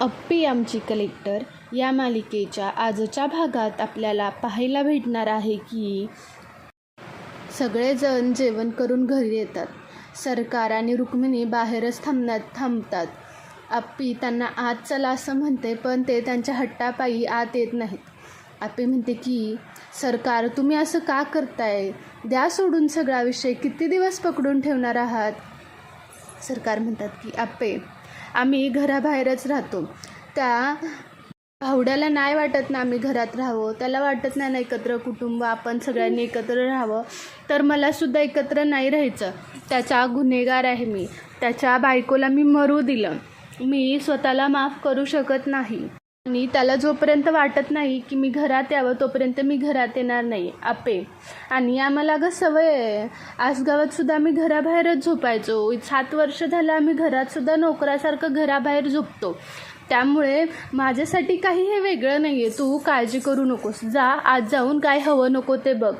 अप्पी आमची कलेक्टर या मालिकेच्या आजच्या भागात आपल्याला पाहायला भेटणार आहे की सगळेजण जेवण करून घरी येतात. सरकार आणि रुक्मिणी बाहेरच थांबण्यात थांबतात. अप्पी त्यांना आत चला असं म्हणते पण ते त्यांच्या हट्टापायी आत येत नाहीत. आप्पी म्हणते की सरकार तुम्ही असं का करताय? द्या सोडून सगळा विषय. किती दिवस पकडून ठेवणार आहात? सरकार म्हणतात की आप्पे आम्ही घराबाहेरच राहतो. त्या भावड्याला नाही वाटत ना आम्ही घरात राहावं. त्याला वाटत नाही ना एकत्र कुटुंब आपण सगळ्यांनी एकत्र राहावं. तर मलासुद्धा एकत्र नाही राहायचं. त्याचा गुन्हेगार आहे मी. त्याच्या बायकोला मी मरू दिलं. मी स्वतःला माफ करू शकत नाही. आणि त्याला जोपर्यंत वाटत नाही की मी घरात यावं तोपर्यंत मी घरात येणार नाही आपे. आणि आम्हाला अगं सवय आहे. आसगावात सुद्धा आम्ही घराबाहेरच झोपायचो. सात वर्ष झालं आम्ही घरात सुद्धा नोकरासारखं घराबाहेर झोपतो. त्यामुळे माझ्यासाठी काही हे वेगळं नाही आहे तू काळजी करू नकोस. जा आज जाऊन काय हवं नको ते बघ.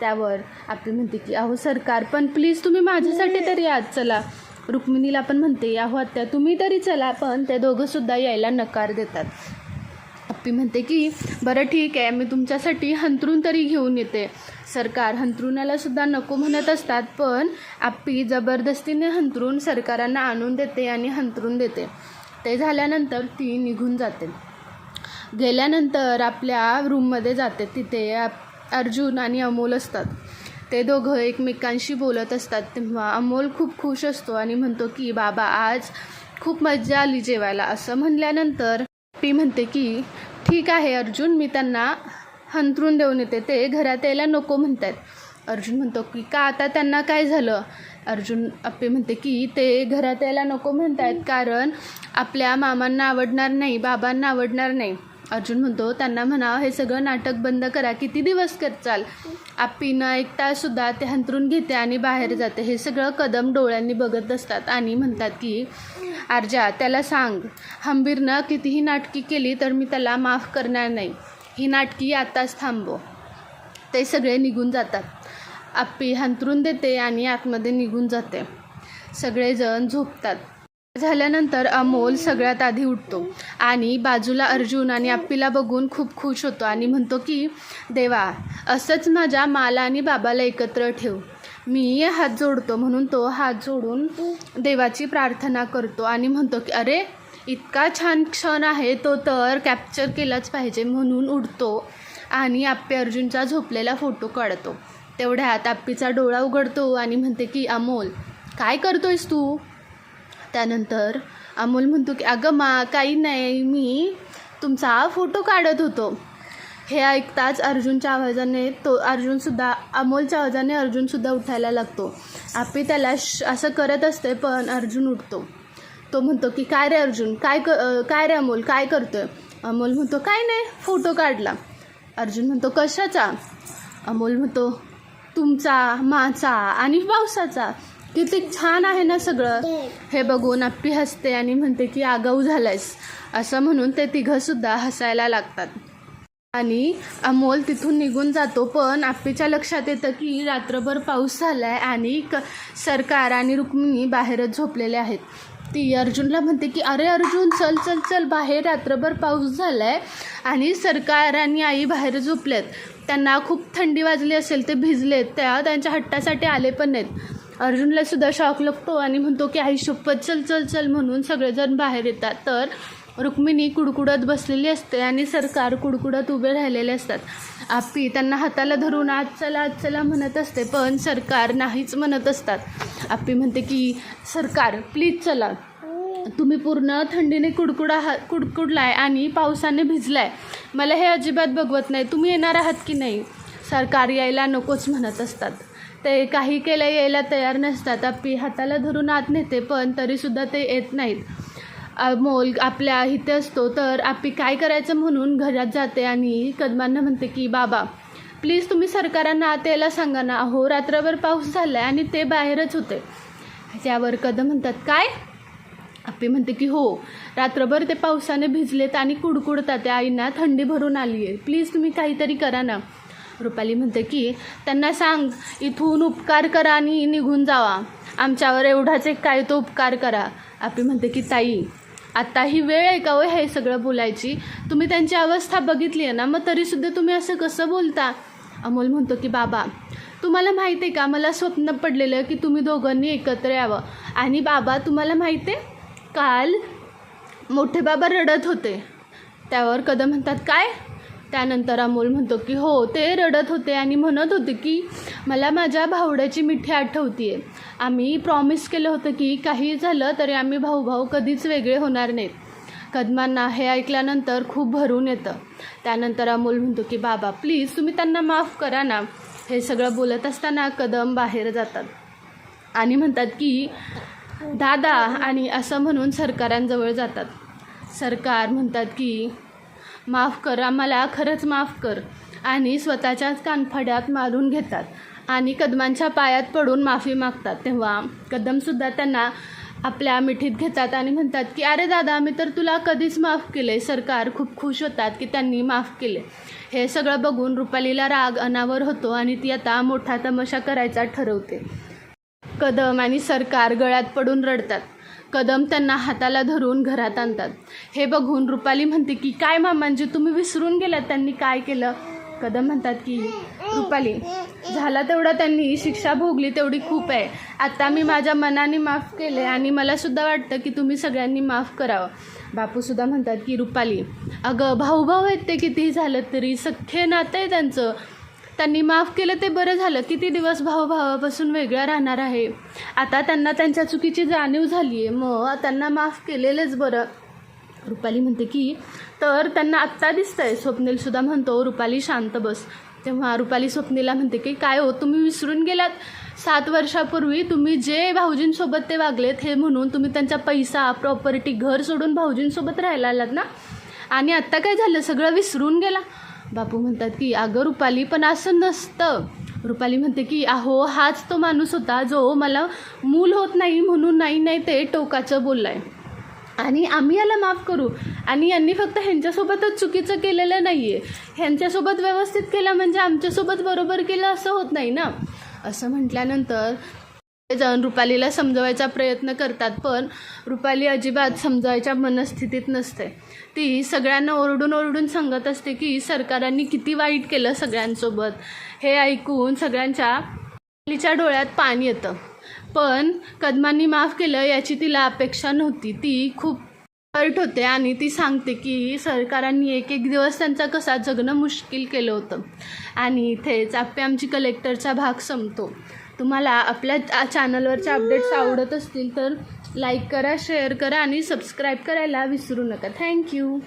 त्यावर आपली म्हणते की अहो सरकार पण प्लीज तुम्ही माझ्यासाठी तरी आज चला. रुक्मिणीला पण म्हणते अहो आत्या तुम्ही तरी चला पण ते दोघंसुद्धा यायला नकार देतात. अप्पी म्हणते की बरं ठीक आहे मी तुमच्यासाठी हंतरून तरी घेऊन येते. सरकार हंतरुणाला सुद्धा नको म्हणत असतात पण आप्पी जबरदस्तीने हंतरून सरकारांना आणून देते आणि हंतरून देते. ते झाल्यानंतर ती निघून जाते. गेल्यानंतर आपल्या रूममध्ये जाते. तिथे आप- अर्जुन आणि अमोल असतात. ते दोघं एकमेकांशी बोलत असतात. तेव्हा अमोल खूप खुश असतो आणि म्हणतो की बाबा आज खूप मजा आली जेवायला. असं म्हणल्यानंतर पी म्हणते की ठीक आहे अर्जुन मी त्यांना हंतरून देऊन येते. ते घरात यायला नको म्हणतात अर्जुन म्हणतो की का आता त्यांना काय झालं? अर्जुन अप्पे म्हणते की ते घरात यायला नको म्हणतात कारण आपल्या मामांना आवडणार नाही बाबांना आवडणार नाही. अर्जुन म्हणतो त्यांना म्हणा हे सगळं नाटक बंद करा किती दिवस करचाल आपीनं एक ऐकता सुद्धा ते हंतरून घेते आणि बाहेर जाते. हे सगळं कदम डोळ्यांनी बघत असतात आणि म्हणतात की अर्जा त्याला सांग हंबीरनं कितीही नाटकी केली तर मी त्याला माफ करणार नाही. ही नाटकी आताच थांबव. ते सगळे निघून जातात. आप्पी हंतरून देते आणि आतमध्ये निघून जाते. सगळेजण झोपतात. झाल्यानंतर अमोल सगळ्यात आधी उठतो. आणि बाजूला अर्जुन आणि आप्पीला बघून खूप खुश होतो आणि म्हणतो की देवा असंच माझ्या माला आणि बाबाला एकत्र ठेव. मी हात जोडतो म्हणून तो हात जोडून देवाची प्रार्थना करतो आणि म्हणतो की अरे इतका छान क्षण आहे तो तर कॅप्चर केलाच पाहिजे म्हणून उडतो. आणि आप्पे अर्जुनचा झोपलेला फोटो काढतो. तेवढ्यात आप्पीचा डोळा उघडतो आणि म्हणते की अमोल काय करतोयस तू? त्यानंतर अमोल म्हणतो की अगं मा काही नाही मी तुमचा फोटो काढत होतो. हे ऐकताच अर्जुनच्या आवाजाने तो अर्जुनसुद्धा अमोलच्या आवाजाने अर्जुनसुद्धा उठायला लागतो. आपी त्याला श असं करत असते पण अर्जुन उठतो. तो म्हणतो की काय रे अर्जुन? काय क काय रे अमोल? काय करतोय? अमोल म्हणतो काय नाही फोटो काढला. अर्जुन म्हणतो कशाचा? अमोल म्हणतो तुमचा माझा आणि पावसाचा किती छान आहे ना सगळं. हे बघून अप्पी हसते आणि म्हणते की आगाऊ झालायस. असं म्हणून ते तिघंसुद्धा हसायला लागतात. आणि अमोल तिथून निघून जातो पण आप्पीच्या लक्षात येतं की रात्रभर पाऊस झाला आहे आणि क सरकार आणि रुक्मिणी बाहेरच झोपलेले आहेत. ती अर्जुनला म्हणते की अरे अर्जुन चल चल चल बाहेर रात्रभर पाऊस झाला आहे आणि सरकार आणि आई बाहेर झोपलेत. त्यांना खूप थंडी वाजली असेल ते भिजलेत. त्या त्यांच्या हट्टासाठी आले पण नाहीत. अर्जुनला सुद्धा शॉक लागतो आणि म्हणतो की आई शपथ चल चल चल म्हणून सगळेजण बाहेर येतात. तर रुक्मिणी कुडकुडत बसलेली असते आणि सरकार कुडकुडत उभे राहिलेले असतात. आप्पी त्यांना हाताला धरून आज चला आज चला म्हणत असते पण सरकार नाहीच म्हणत असतात. आप्पी म्हणते की सरकार प्लीज चला. तुम्ही पूर्ण थंडीने कुडकुडा हा कुडकुडलाय आणि पावसाने भिजलाय. मला हे अजिबात बघवत नाही. तुम्ही येणार आहात की नाही? सरकार यायला नकोच म्हणत असतात. ते काही केलं यायला तयार नसतात. आपली हाताला धरून आत नेते पण तरीसुद्धा ते येत नाहीत. मोल आपल्या इथे असतो तर आपी काय करायचं म्हणून घरात जाते आणि कदमांना म्हणते की बाबा प्लीज तुम्ही सरकारांना आत यायला सांगा ना. अहो रात्रभर पाऊस झाला आहे आणि ते बाहेरच होते. त्यावर कदम म्हणतात काय? आपी म्हणते की हो रात्रभर ते पावसाने भिजलेत आणि कुडकुडतात. त्या आईंना थंडी भरून आली आहे प्लीज तुम्ही काहीतरी करा ना. रुपाली म्हणते की त्यांना सांग इथून उपकार करा आणि निघून जावा. आमच्यावर एवढाच एक काय तो उपकार करा. आपी म्हणते की ताई आत्ता ही वेळ आहे का हो हे सगळं बोलायची? तुम्ही त्यांची अवस्था बघितली आहे ना मग तरीसुद्धा तुम्ही असं कसं बोलता? अमोल म्हणतो की बाबा तुम्हाला माहिती आहे का? मला स्वप्न पडलेलं की तुम्ही दोघांनी एकत्र यावं. आणि बाबा तुम्हाला माहिती आहे? काल मोठे बाबा रडत होते. त्यावर कदम म्हणतात काय? त्यानंतर अमोल म्हणतो की हो ते रडत होते आणि म्हणत होते की मला माझ्या भावड्याची मिठी आठवती आहे आम्ही प्रॉमिस केलं होतं की काही झालं तरी आम्ही भाऊभाऊ कधीच वेगळे होणार नाहीत. कदमांना हे ऐकल्यानंतर खूप भरून येतं. त्यानंतर अमोल म्हणतो की बाबा प्लीज तुम्ही त्यांना माफ करा ना. हे सगळं बोलत असताना कदम बाहेर जातात. आणि म्हणतात की दादा आणि असं म्हणून सरकारांजवळ जातात. सरकार म्हणतात की माफ कर आम्हाला खरंच माफ कर. आणि स्वतःच्याच कानफड्यात मारून घेतात. आणि कदमांच्या पायात पडून माफी मागतात. तेव्हा कदमसुद्धा त्यांना आपल्या मिठीत घेतात आणि म्हणतात की अरे दादा मी तर तुला कधीच माफ केले सरकार खूप खुश होतात की त्यांनी माफ केले. हे सगळं बघून रुपालीला राग अनावर होतो आणि ती आता मोठा तमाशा करायचा ठरवते. कदम आणि सरकार गळ्यात पडून रडतात. कदम त्यांना हाताला धरून घरात आणतात. हे बघून रुपाली म्हणते की काय मामांजी तुम्ही विसरून गेलात त्यांनी काय केलं? कदम म्हणतात की रुपाली झाला तेवढा त्यांनी शिक्षा भोगली तेवढी खूप आहे. आता मी माझ्या मनाने माफ केले आणि मलासुद्धा वाटतं की तुम्ही सगळ्यांनी माफ करावं. बापूसुद्धा म्हणतात की रुपाली अगं भाऊ भाऊ आहेत ते कितीही झालं तरी सख्खे नातं आहे त्यांचं. त्यांनी माफ केलं ते बरं झालं. किती दिवस भाऊ भावापासून वेगळा राहणार आहे? आता त्यांना त्यांच्या चुकीची जाणीव झाली आहे मग त्यांना माफ केलेलंच बरं. रुपाली म्हणते की तर त्यांना आत्ता दिसतंय. स्वप्नीलसुद्धा म्हणतो रुपाली शांत बस. तेव्हा रुपाली स्वप्नीला म्हणते की काय हो तुम्ही विसरून गेलात? सात वर्षापूर्वी तुम्ही जे भाऊजींसोबत ते वागलेत हे म्हणून तुम्ही त्यांचा पैसा प्रॉपर्टी घर सोडून भाऊजींसोबत राहायला आलात ना? आणि आत्ता काय झालं? सगळं विसरून गेला? बापू म्हणतात की अगं रुपाली पण असं नसतं. रुपाली म्हणते की अहो हाच तो माणूस होता जो मला मूल होत नाही म्हणून नाही नाही ते टोकाचं बोललाय. आणि आम्ही याला माफ करू. आणि यांनी फक्त ह्यांच्यासोबतच चुकीचं केलेलं नाही आहे ह्यांच्यासोबत व्यवस्थित केलं म्हणजे आमच्यासोबत बरोबर केलं असं होत नाही ना. असं म्हटल्यानंतर जाऊन रुपालीला समजवायचा प्रयत्न करतात पण रुपाली अजिबात समजवायच्या मनस्थितीत नसते. ती सगळ्यांना ओरडून ओरडून सांगत असते की सरकारांनी किती वाईट केलं सगळ्यांसोबत. हे ऐकून सगळ्यांच्या रुपालीच्या डोळ्यात पाणी येतं. पण कदमांनी माफ केलं याची तिला अपेक्षा नव्हती. ती खूप हर्ट होते आणि ती सांगते की सरकारांनी एक एक दिवस त्यांचा कसा जगणं मुश्किल केलं होतं. आणि इथेच आप्पे आमची कलेक्टरचा भाग संपतो. तुम्हाला आपल्या चॅनलवरच्या चॅनलवरचे अपडेट्स आवडत असतील तर लाईक करा शेअर करा आणि सबस्क्राईब करायला विसरू नका. थँक्यू